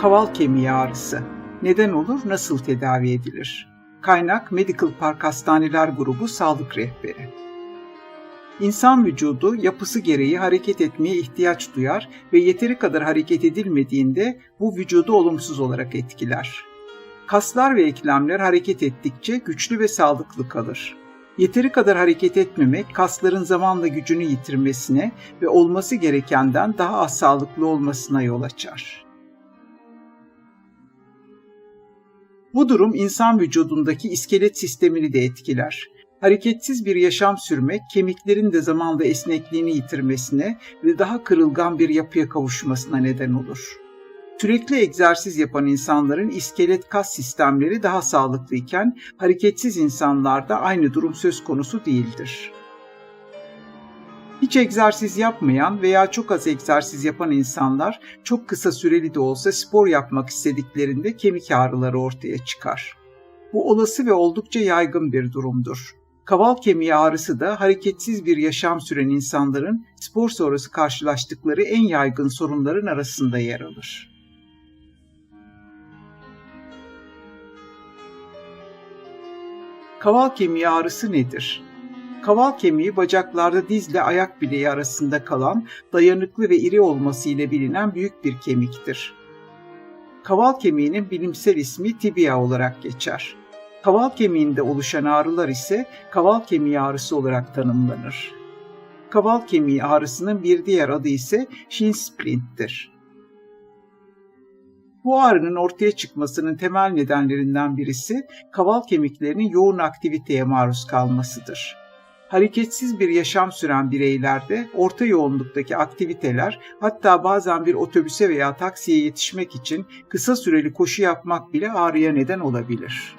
Kaval kemiği ağrısı. Neden olur, nasıl tedavi edilir? Kaynak Medical Park Hastaneler Grubu Sağlık Rehberi. İnsan vücudu yapısı gereği hareket etmeye ihtiyaç duyar ve yeteri kadar hareket edilmediğinde bu vücudu olumsuz olarak etkiler. Kaslar ve eklemler hareket ettikçe güçlü ve sağlıklı kalır. Yeteri kadar hareket etmemek kasların zamanla gücünü yitirmesine ve olması gerekenden daha az sağlıklı olmasına yol açar. Bu durum insan vücudundaki iskelet sistemini de etkiler. Hareketsiz bir yaşam sürmek kemiklerin de zamanla esnekliğini yitirmesine ve daha kırılgan bir yapıya kavuşmasına neden olur. Sürekli egzersiz yapan insanların iskelet kas sistemleri daha sağlıklıyken hareketsiz insanlarda aynı durum söz konusu değildir. Hiç egzersiz yapmayan veya çok az egzersiz yapan insanlar çok kısa süreli de olsa spor yapmak istediklerinde kemik ağrıları ortaya çıkar. Bu olası ve oldukça yaygın bir durumdur. Kaval kemiği ağrısı da hareketsiz bir yaşam süren insanların spor sonrası karşılaştıkları en yaygın sorunların arasında yer alır. Kaval kemiği ağrısı nedir? Kaval kemiği bacaklarda dizle ayak bileği arasında kalan dayanıklı ve iri olması ile bilinen büyük bir kemiktir. Kaval kemiğinin bilimsel ismi tibia olarak geçer. Kaval kemiğinde oluşan ağrılar ise kaval kemiği ağrısı olarak tanımlanır. Kaval kemiği ağrısının bir diğer adı ise shin splint'tir. Bu ağrının ortaya çıkmasının temel nedenlerinden birisi kaval kemiklerinin yoğun aktiviteye maruz kalmasıdır. Hareketsiz bir yaşam süren bireylerde orta yoğunluktaki aktiviteler hatta bazen bir otobüse veya taksiye yetişmek için kısa süreli koşu yapmak bile ağrıya neden olabilir.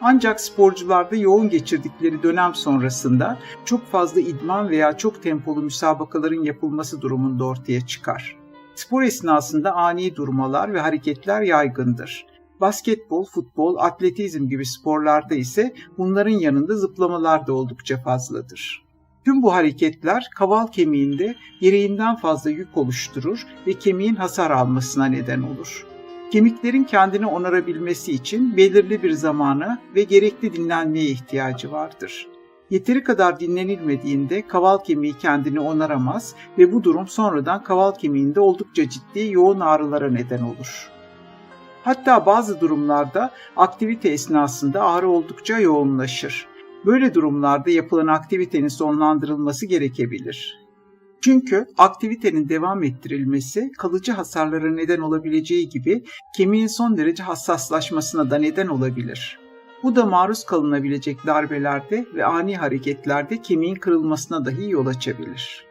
Ancak sporcularda yoğun geçirdikleri dönem sonrasında çok fazla idman veya çok tempolu müsabakaların yapılması durumunda ortaya çıkar. Spor esnasında ani durmalar ve hareketler yaygındır. Basketbol, futbol, atletizm gibi sporlarda ise bunların yanında zıplamalar da oldukça fazladır. Tüm bu hareketler kaval kemiğinde gereğinden fazla yük oluşturur ve kemiğin hasar almasına neden olur. Kemiklerin kendini onarabilmesi için belirli bir zamana ve gerekli dinlenmeye ihtiyacı vardır. Yeteri kadar dinlenilmediğinde kaval kemiği kendini onaramaz ve bu durum sonradan kaval kemiğinde oldukça ciddi yoğun ağrılara neden olur. Hatta bazı durumlarda aktivite esnasında ağrı oldukça yoğunlaşır. Böyle durumlarda yapılan aktivitenin sonlandırılması gerekebilir. Çünkü aktivitenin devam ettirilmesi kalıcı hasarlara neden olabileceği gibi kemiğin son derece hassaslaşmasına da neden olabilir. Bu da maruz kalınabilecek darbelerde ve ani hareketlerde kemiğin kırılmasına dahi yol açabilir.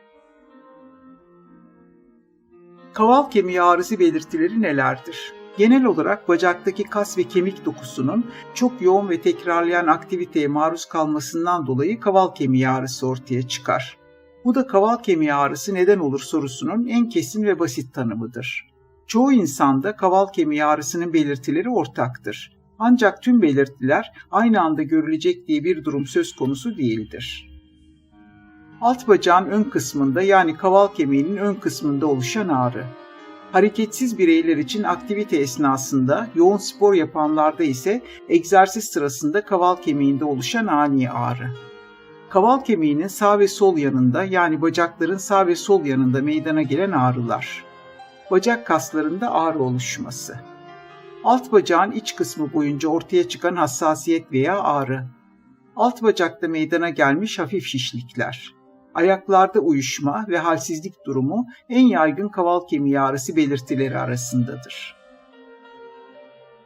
Kaval kemiği ağrısı belirtileri nelerdir? Genel olarak bacaktaki kas ve kemik dokusunun çok yoğun ve tekrarlayan aktiviteye maruz kalmasından dolayı kaval kemiği ağrısı ortaya çıkar. Bu da kaval kemiği ağrısı neden olur sorusunun en kesin ve basit tanımıdır. Çoğu insanda kaval kemiği ağrısının belirtileri ortaktır. Ancak tüm belirtiler aynı anda görülecek diye bir durum söz konusu değildir. Alt bacağın ön kısmında yani kaval kemiğinin ön kısmında oluşan ağrı. Hareketsiz bireyler için aktivite esnasında, yoğun spor yapanlarda ise egzersiz sırasında kaval kemiğinde oluşan ani ağrı. Kaval kemiğinin sağ ve sol yanında yani bacakların sağ ve sol yanında meydana gelen ağrılar. Bacak kaslarında ağrı oluşması. Alt bacağın iç kısmı boyunca ortaya çıkan hassasiyet veya ağrı. Alt bacakta meydana gelmiş hafif şişlikler. Ayaklarda uyuşma ve halsizlik durumu en yaygın kaval kemiği ağrısı belirtileri arasındadır.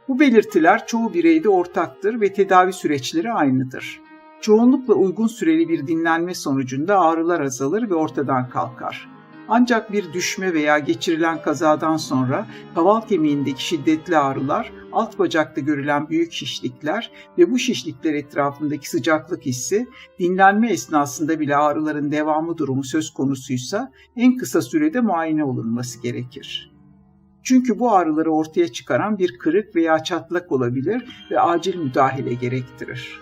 Bu belirtiler çoğu bireyde ortaktır ve tedavi süreçleri aynıdır. Çoğunlukla uygun süreli bir dinlenme sonucunda ağrılar azalır ve ortadan kalkar. Ancak bir düşme veya geçirilen kazadan sonra kaval kemiğindeki şiddetli ağrılar, alt bacakta görülen büyük şişlikler ve bu şişlikler etrafındaki sıcaklık hissi, dinlenme esnasında bile ağrıların devamı durumu söz konusuysa en kısa sürede muayene olunması gerekir. Çünkü bu ağrıları ortaya çıkaran bir kırık veya çatlak olabilir ve acil müdahale gerektirir.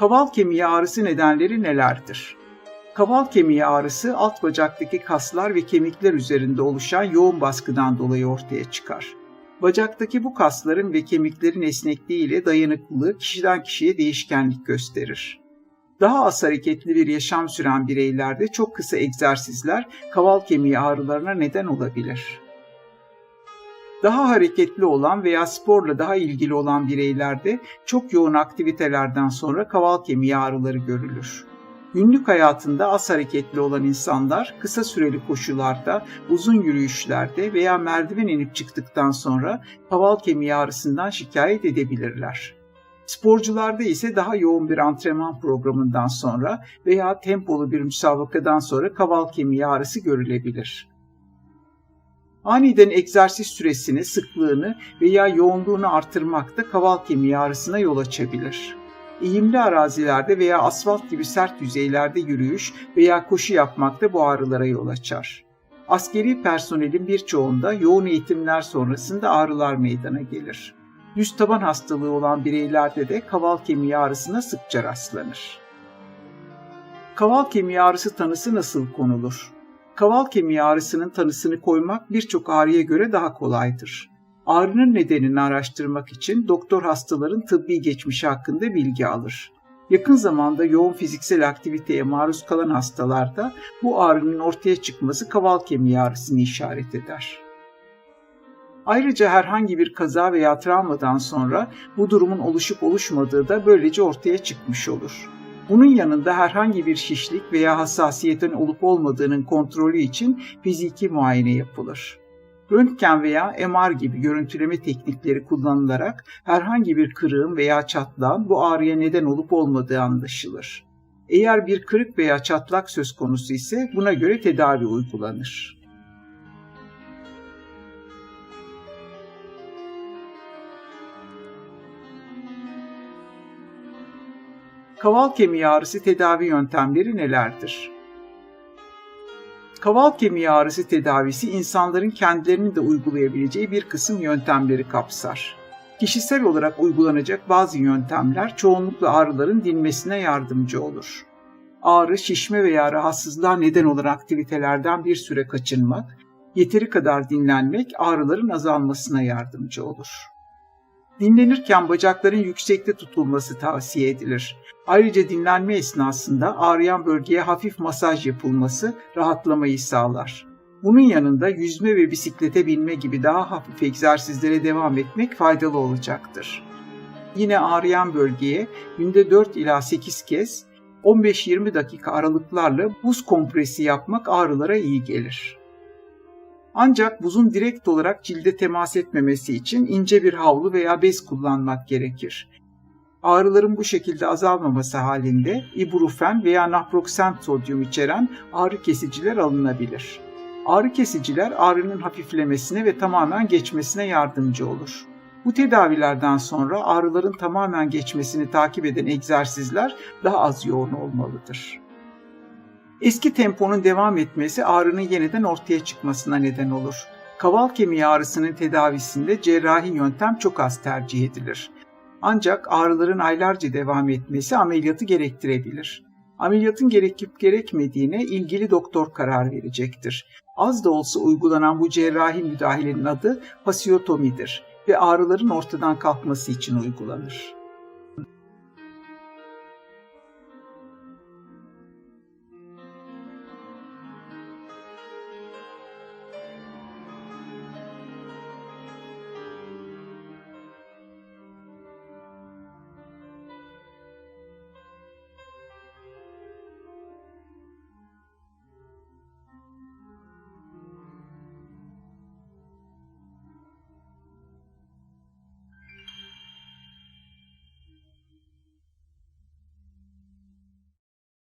Kaval kemiği ağrısı nedenleri nelerdir? Kaval kemiği ağrısı alt bacaktaki kaslar ve kemikler üzerinde oluşan yoğun baskıdan dolayı ortaya çıkar. Bacaktaki bu kasların ve kemiklerin esnekliği ile dayanıklılığı kişiden kişiye değişkenlik gösterir. Daha az hareketli bir yaşam süren bireylerde çok kısa egzersizler kaval kemiği ağrılarına neden olabilir. Daha hareketli olan veya sporla daha ilgili olan bireylerde çok yoğun aktivitelerden sonra kaval kemiği ağrıları görülür. Günlük hayatında az hareketli olan insanlar kısa süreli koşularda, uzun yürüyüşlerde veya merdiven inip çıktıktan sonra kaval kemiği ağrısından şikayet edebilirler. Sporcularda ise daha yoğun bir antrenman programından sonra veya tempolu bir müsabakadan sonra kaval kemiği ağrısı görülebilir. Aniden egzersiz süresini, sıklığını veya yoğunluğunu artırmak da kaval kemiği ağrısına yol açabilir. Eğimli arazilerde veya asfalt gibi sert yüzeylerde yürüyüş veya koşu yapmak da bu ağrılara yol açar. Askeri personelin birçoğunda yoğun eğitimler sonrasında ağrılar meydana gelir. Yüz taban hastalığı olan bireylerde de kaval kemiği ağrısına sıkça rastlanır. Kaval kemiği ağrısı tanısı nasıl konulur? Kaval kemiği ağrısının tanısını koymak birçok ağrıya göre daha kolaydır. Ağrının nedenini araştırmak için doktor hastaların tıbbi geçmişi hakkında bilgi alır. Yakın zamanda yoğun fiziksel aktiviteye maruz kalan hastalarda bu ağrının ortaya çıkması kaval kemiği ağrısını işaret eder. Ayrıca herhangi bir kaza veya travmadan sonra bu durumun oluşup oluşmadığı da böylece ortaya çıkmış olur. Bunun yanında herhangi bir şişlik veya hassasiyetin olup olmadığının kontrolü için fiziki muayene yapılır. Röntgen veya MR gibi görüntüleme teknikleri kullanılarak herhangi bir kırığın veya çatlağın bu ağrıya neden olup olmadığı anlaşılır. Eğer bir kırık veya çatlak söz konusu ise buna göre tedavi uygulanır. Kaval kemiği ağrısı tedavi yöntemleri nelerdir? Kaval kemiği ağrısı tedavisi insanların kendilerinin de uygulayabileceği bir kısım yöntemleri kapsar. Kişisel olarak uygulanacak bazı yöntemler çoğunlukla ağrıların dinmesine yardımcı olur. Ağrı, şişme veya rahatsızlığa neden olan aktivitelerden bir süre kaçınmak, yeteri kadar dinlenmek ağrıların azalmasına yardımcı olur. Dinlenirken bacakların yüksekte tutulması tavsiye edilir. Ayrıca dinlenme esnasında ağrıyan bölgeye hafif masaj yapılması rahatlamayı sağlar. Bunun yanında yüzme ve bisiklete binme gibi daha hafif egzersizlere devam etmek faydalı olacaktır. Yine ağrıyan bölgeye günde 4 ila 8 kez 15-20 dakika aralıklarla buz kompresi yapmak ağrılara iyi gelir. Ancak buzun direkt olarak cilde temas etmemesi için ince bir havlu veya bez kullanmak gerekir. Ağrıların bu şekilde azalmaması halinde ibuprofen veya naproxen sodyum içeren ağrı kesiciler alınabilir. Ağrı kesiciler ağrının hafiflemesine ve tamamen geçmesine yardımcı olur. Bu tedavilerden sonra ağrıların tamamen geçmesini takip eden egzersizler daha az yoğun olmalıdır. Eski temponun devam etmesi ağrının yeniden ortaya çıkmasına neden olur. Kaval kemiği ağrısının tedavisinde cerrahi yöntem çok az tercih edilir. Ancak ağrıların aylarca devam etmesi ameliyatı gerektirebilir. Ameliyatın gerekip gerekmediğine ilgili doktor karar verecektir. Az da olsa uygulanan bu cerrahi müdahalenin adı fasiotomidir ve ağrıların ortadan kalkması için uygulanır.